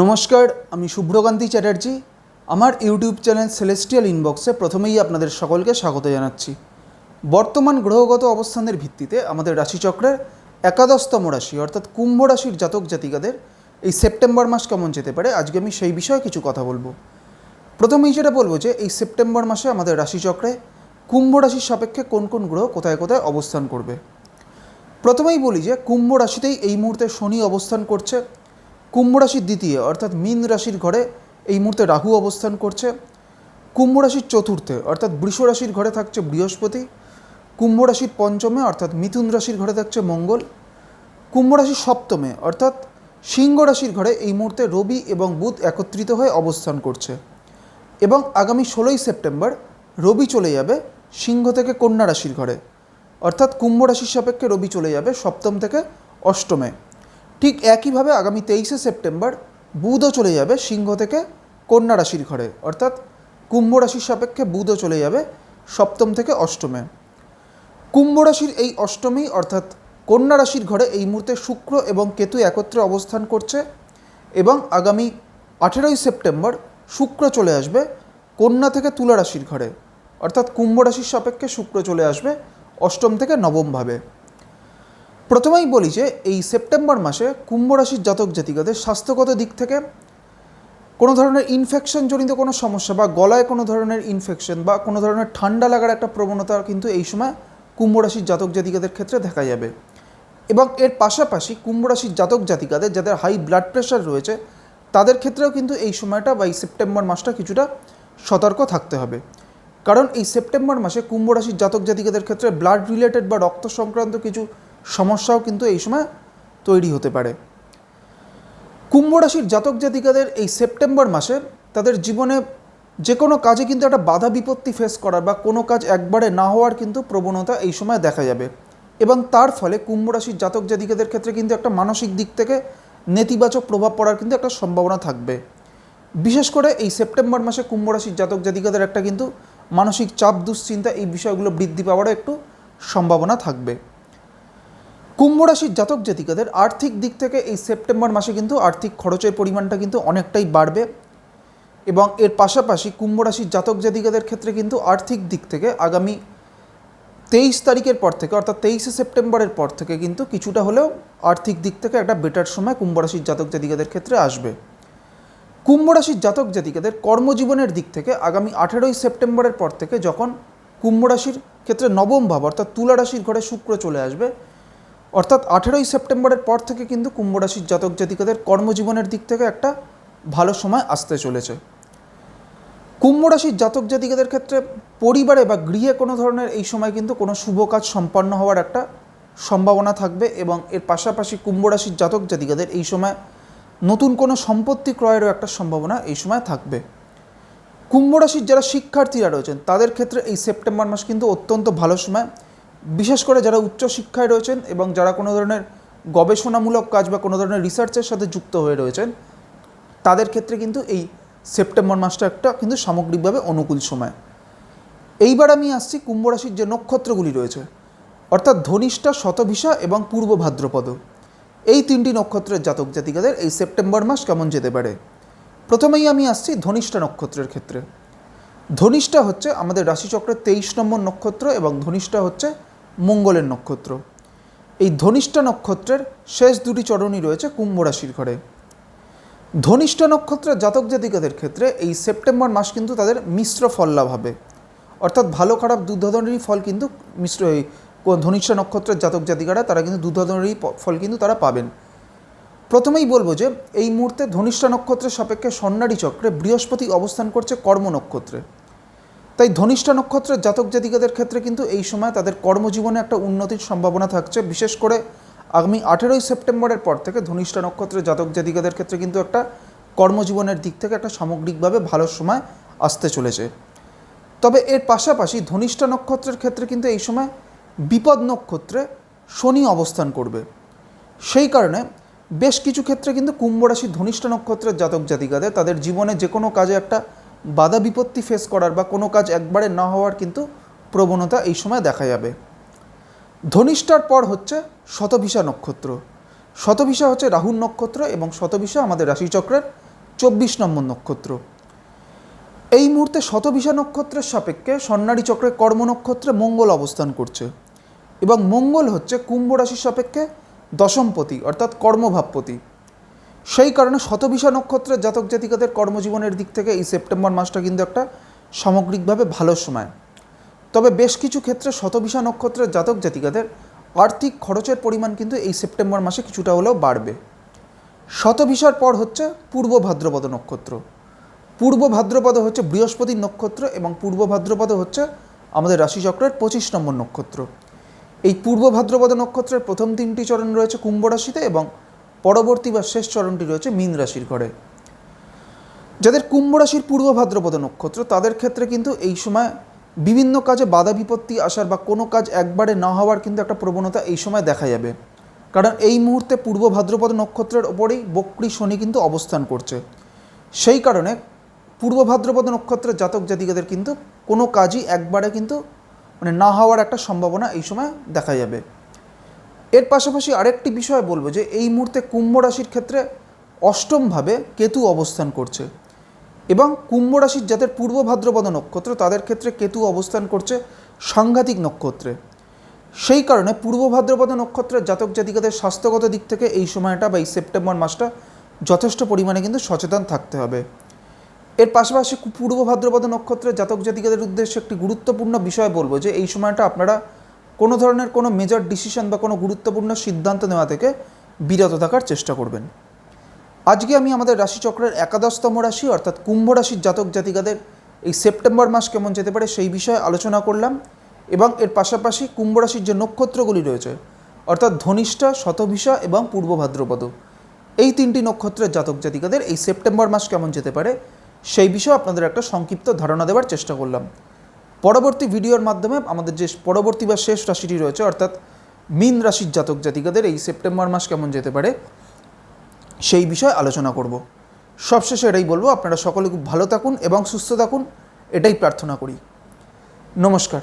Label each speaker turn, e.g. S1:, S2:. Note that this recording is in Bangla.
S1: নমস্কার, আমি শুভ্রকান্তি চ্যাটার্জি। আমার ইউটিউব চ্যানেল সেলেস্টিয়াল ইনবক্সে প্রথমেই আপনাদের সকলকে স্বাগত জানাচ্ছি। বর্তমান গ্রহগত অবস্থানের ভিত্তিতে আমাদের রাশিচক্রের একাদশতম রাশি, অর্থাৎ কুম্ভ রাশির জাতক জাতিকাদের এই সেপ্টেম্বর মাস কেমন যেতে পারে, আজকে আমি সেই বিষয়ে কিছু কথা বলব। প্রথমেই যেটা বলব যে, এই সেপ্টেম্বর মাসে আমাদের রাশিচক্রে কুম্ভ রাশির সাপেক্ষে কোন কোন গ্রহ কোথায় কোথায় অবস্থান করবে। প্রথমেই বলি যে, কুম্ভ রাশিতেই এই মুহূর্তে শনি অবস্থান করছে। কুম্ভ রাশির দ্বিতীয়, অর্থাৎ মীন রাশির ঘরে এই মুহূর্তে রাহু অবস্থান করছে। কুম্ভ রাশির চতুর্থে, অর্থাৎ বৃষ রাশির ঘরে থাকছে বৃহস্পতি। কুম্ভ রাশির পঞ্চমে, অর্থাৎ মিথুন রাশির ঘরে থাকছে মঙ্গল। কুম্ভ রাশির সপ্তমে, অর্থাৎ সিংহ রাশির ঘরে এই মুহূর্তে রবি এবং বুধ একত্রিত হয়ে অবস্থান করছে। এবং আগামী ষোলোই সেপ্টেম্বর রবি চলে যাবে সিংহ থেকে কন্যা রাশির ঘরে। অর্থাৎ কুম্ভ রাশির সাপেক্ষে রবি চলে যাবে সপ্তম থেকে অষ্টমে। ঠিক একইভাবে আগামী তেইশে সেপ্টেম্বর বুধও চলে যাবে সিংহ থেকে কন্যা রাশির ঘরে। অর্থাৎ কুম্ভ রাশির সাপেক্ষে বুধও চলে যাবে সপ্তম থেকে অষ্টমে। কুম্ভ রাশির এই অষ্টমী অর্থাৎ কন্যা রাশির ঘরে এই মুহূর্তে শুক্র এবং কেতু একত্রে অবস্থান করছে এবং আগামী আঠেরোই সেপ্টেম্বর শুক্র চলে আসবে কন্যা থেকে তুলা রাশির ঘরে। অর্থাৎ কুম্ভ রাশির সাপেক্ষে শুক্র চলে আসবে অষ্টম থেকে নবমভাবে প্রথমেই বলি যে এই সেপ্টেম্বর মাসে কুম্ভ রাশির জাতক জাতিকাদের স্বাস্থ্যগত দিক থেকে কোনো ধরনের ইনফেকশন জনিত কোনো সমস্যা বা গলায় কোনো ধরনের ইনফেকশন বা কোনো ধরনের ঠান্ডা লাগার একটা প্রবণতা কিন্তু এই সময় কুম্ভ রাশির জাতক জাতিকাদের ক্ষেত্রে দেখা যাবে। এবং এর পাশাপাশি কুম্ভ রাশির জাতক জাতিকাদের যাদের হাই ব্লাড প্রেশার রয়েছে, তাদের ক্ষেত্রেও কিন্তু এই সময়টা বা এই সেপ্টেম্বর মাসটা কিছুটা সতর্ক থাকতে হবে। কারণ এই সেপ্টেম্বর মাসে কুম্ভ রাশির জাতক জাতিকাদের ক্ষেত্রে ব্লাড রিলেটেড বা রক্ত সংক্রান্ত কিছু সমস্যাও কিন্তু এই সময় তৈরি হতে পারে। কুম্ভ রাশির জাতক জাতিকাদের এই সেপ্টেম্বর মাসে তাদের জীবনে যে কোনো কাজে কিন্তু একটা বাধা বিপত্তি ফেস করার বা কোনো কাজ একবারে না হওয়ার কিন্তু প্রবণতা এই সময় দেখা যাবে। এবং তার ফলে কুম্ভ রাশির জাতক জাতিকাদের ক্ষেত্রে কিন্তু একটা মানসিক দিক থেকে নেতিবাচক প্রভাব পড়ার কিন্তু একটা সম্ভাবনা থাকবে। বিশেষ করে এই সেপ্টেম্বর মাসে কুম্ভ রাশির জাতক জাতিকাদের একটা কিন্তু মানসিক চাপ, দুশ্চিন্তা এই বিষয়গুলো বৃদ্ধি পাওয়ারও একটু সম্ভাবনা থাকবে। কুম্ভ রাশির জাতক জাতিকাদের আর্থিক দিক থেকে এই সেপ্টেম্বর মাসে কিন্তু আর্থিক খরচের পরিমাণটা কিন্তু অনেকটাই বাড়বে এবং এর পাশাপাশি কুম্ভ রাশির জাতক জাতিকাদের ক্ষেত্রে কিন্তু আর্থিক দিক থেকে আগামী তেইশ তারিখের পর থেকে, অর্থাৎ তেইশে সেপ্টেম্বরের পর থেকে কিন্তু কিছুটা হলেও আর্থিক দিক থেকে একটা বেটার সময় কুম্ভ রাশির জাতক জাতিকাদের ক্ষেত্রে আসবে। কুম্ভ রাশির জাতক জাতিকাদের কর্মজীবনের দিক থেকে আগামী আঠেরোই সেপ্টেম্বরের পর থেকে যখন কুম্ভ রাশির ক্ষেত্রে নবম ভাব, অর্থাৎ তুলা রাশির ঘরে শুক্র চলে আসবে অর্থাৎ আঠেরোই সেপ্টেম্বরের পর থেকে কিন্তু কুম্ভ রাশির জাতক জাতিকাদের কর্মজীবনের দিক থেকে একটা ভালো সময় আসতে চলেছে। কুম্ভ রাশির জাতক জাতিকাদের ক্ষেত্রে পরিবারে বা গৃহে কোনো ধরনের এই সময় কিন্তু কোনো শুভ কাজ সম্পন্ন হওয়ার একটা সম্ভাবনা থাকবে এবং এর পাশাপাশি কুম্ভ রাশির জাতক জাতিকাদের এই সময় নতুন কোনো সম্পত্তি ক্রয়েরও একটা সম্ভাবনা এই সময় থাকবে। কুম্ভ রাশির যারা শিক্ষার্থীরা রয়েছেন, তাদের ক্ষেত্রে এই সেপ্টেম্বর মাস কিন্তু অত্যন্ত ভালো সময়। বিশেষ করে যারা উচ্চশিক্ষায় রয়েছেন এবং যারা কোনো ধরনের গবেষণামূলক কাজ বা কোনো ধরনের রিসার্চের সাথে যুক্ত হয়ে রয়েছেন, তাদের ক্ষেত্রে কিন্তু এই সেপ্টেম্বর মাসটা একটা কিন্তু সামগ্রিকভাবে অনুকূল সময়। এইবার আমি আসছি কুম্ভ রাশির যে নক্ষত্রগুলি রয়েছে, অর্থাৎ ধনিষ্ঠা শতভিসা এবং পূর্ব ভাদ্রপদ। এই তিনটি নক্ষত্রের জাতক জাতিকাদের এই সেপ্টেম্বর মাস কেমন যেতে পারে? প্রথমেই আমি আসছি ধনিষ্ঠা নক্ষত্রের ক্ষেত্রে। ধনিষ্ঠা হচ্ছে আমাদের রাশিচক্রের তেইশ নম্বর নক্ষত্র এবং ধনিষ্ঠা হচ্ছে মঙ্গলের নক্ষত্র। এই ধনিষ্ঠা নক্ষত্রের শেষ দুটি চরণই রয়েছে কুম্ভ রাশির ঘরে। ধনিষ্ঠা নক্ষত্রের জাতক জাতিকাদের ক্ষেত্রে এই সেপ্টেম্বর মাস কিন্তু তাদের মিশ্র ফল লাভ হবে। অর্থাৎ ভালো খারাপ দু ধরনেরই ফল কিন্তু মিশ্র এই ধনিষ্ঠা নক্ষত্রের জাতক জাতিকারা তারা কিন্তু দু ধরনেরই ফল কিন্তু তারা পাবেন। প্রথমেই বলব যে এই মুহূর্তে ধনিষ্ঠা নক্ষত্রের সাপেক্ষে স্বর্ণারী চক্রে বৃহস্পতি অবস্থান করছে কর্ম নক্ষত্রে। তাই ধনিষ্ঠা নক্ষত্রের জাতক জাতিকাদের ক্ষেত্রে কিন্তু এই সময় তাদের কর্মজীবনে একটা উন্নতির সম্ভাবনা থাকছে। বিশেষ করে আগামী আঠেরোই সেপ্টেম্বরের পর থেকে ধনিষ্ঠা নক্ষত্রের জাতক জাতিকাদের ক্ষেত্রে কিন্তু একটা কর্মজীবনের দিক থেকে একটা সামগ্রিকভাবে ভালো সময় আসতে চলেছে। তবে এর পাশাপাশি ধনিষ্ঠা নক্ষত্রের ক্ষেত্রে কিন্তু এই সময় বিপদ নক্ষত্রে শনি অবস্থান করবে। সেই কারণে বেশ কিছু ক্ষেত্রে কিন্তু কুম্ভ রাশি ধনিষ্ঠ নক্ষত্রের জাতক জাতিকাদের তাদের জীবনে যে কোনো কাজে একটা বাধা বিপত্তি ফেস করার বা কোনো কাজ একবারে না হওয়ার কিন্তু প্রবণতা এই সময় দেখা যাবে। ধনিষ্ঠার পর হচ্ছে শতভিসা নক্ষত্র। শতভিসা হচ্ছে রাহুর নক্ষত্র এবং শতভিসা আমাদের রাশিচক্রের চব্বিশ নম্বর নক্ষত্র। এই মুহূর্তে শতভিসা নক্ষত্রের সাপেক্ষে স্বর্ণালী চক্রের কর্ম নক্ষত্রে মঙ্গল অবস্থান করছে এবং মঙ্গল হচ্ছে কুম্ভ রাশির সাপেক্ষে দশমপতি অর্থাৎ কর্মভাবপতি। সেই কারণে শতভিসা নক্ষত্রের জাতক জাতিকাদের কর্মজীবনের দিক থেকে এই সেপ্টেম্বর মাসটা কিন্তু একটা সামগ্রিকভাবে ভালো সময়। তবে বেশ কিছু ক্ষেত্রে শতভিসা নক্ষত্রের জাতক জাতিকাদের আর্থিক খরচের পরিমাণ কিন্তু এই সেপ্টেম্বর মাসে কিছুটা হলেও বাড়বে। শতভিসার পর হচ্ছে পূর্ব ভাদ্রপদ নক্ষত্র। পূর্ব ভাদ্রপদ হচ্ছে বৃহস্পতির নক্ষত্র এবং পূর্ব ভাদ্রপদ হচ্ছে আমাদের রাশিচক্রের পঁচিশ নম্বর নক্ষত্র। এই পূর্ব ভাদ্রপদ নক্ষত্রের প্রথম তিনটি চরণ রয়েছে কুম্ভ রাশিতে এবং পরবর্তী বা শেষ চরণটি রয়েছে মীন রাশির ঘরে। যাদের কুম্ভ রাশির পূর্ব ভাদ্রপদ নক্ষত্র, তাদের ক্ষেত্রে কিন্তু এই সময় বিভিন্ন কাজে বাধা বিপত্তি আসার বা কোনো কাজ একবারে না হওয়ার কিন্তু একটা প্রবণতা এই সময় দেখা যাবে। কারণ এই মুহূর্তে পূর্ব ভাদ্রপদ নক্ষত্রের ওপরেই বক্রী শনি কিন্তু অবস্থান করছে। সেই কারণে পূর্ব ভাদ্রপদ নক্ষত্রের জাতক জাতিকাদের কিন্তু কোনো কাজই একবারে কিন্তু মানে না হওয়ার একটা সম্ভাবনা এই সময় দেখা যাবে। এর পাশাপাশি আরেকটি বিষয় বলব যে এই মুহূর্তে কুম্ভ রাশির ক্ষেত্রে অষ্টমভাবে কেতু অবস্থান করছে। এবং কুম্ভ রাশির যাদের পূর্ব ভাদ্রপদ নক্ষত্র, তাদের ক্ষেত্রে কেতু অবস্থান করছে সাংঘাতিক নক্ষত্রে। সেই কারণে পূর্ব ভাদ্রপদ নক্ষত্রের জাতক জাতিকাদের স্বাস্থ্যগত দিক থেকে এই সময়টা বা এই সেপ্টেম্বর মাসটা যথেষ্ট পরিমাণে কিন্তু সচেতন থাকতে হবে। এর পাশাপাশি পূর্ব ভাদ্রপদ নক্ষত্রের জাতক জাতিকাদের উদ্দেশ্যে একটি গুরুত্বপূর্ণ বিষয় বলব যে এই সময়টা আপনারা কোনো ধরনের কোনো মেজর ডিসিশন বা কোনো গুরুত্বপূর্ণ সিদ্ধান্ত নেওয়া থেকে বিরত থাকার চেষ্টা করবেন। আজকে আমি আমাদের রাশিচক্রের একাদশতম রাশি অর্থাৎ কুম্ভ রাশির জাতক জাতিকাদের এই সেপ্টেম্বর মাস কেমন যেতে পারে সেই বিষয়ে আলোচনা করলাম এবং এর পাশাপাশি কুম্ভ রাশির যে নক্ষত্রগুলি রয়েছে, অর্থাৎ ধনিষ্ঠা শতভিসা এবং পূর্ব ভাদ্রপদ, এই তিনটি নক্ষত্রের জাতক জাতিকাদের এই সেপ্টেম্বর মাস কেমন যেতে পারে সেই বিষয়ে আপনাদের একটা সংক্ষিপ্ত ধারণা দেওয়ার চেষ্টা করলাম। পরবর্তী ভিডিওর মাধ্যমে আমাদের যে পরবর্তী বা শেষ রাশিটি রয়েছে, অর্থাৎ মীন রাশির জাতক জাতিকাদের এই সেপ্টেম্বর মাস কেমন যেতে পারে, সেই বিষয়ে আলোচনা করব। সবশেষে এটাই বলব, আপনারা সকলে খুব ভালো থাকুন এবং সুস্থ থাকুন, এটাই প্রার্থনা করি। নমস্কার।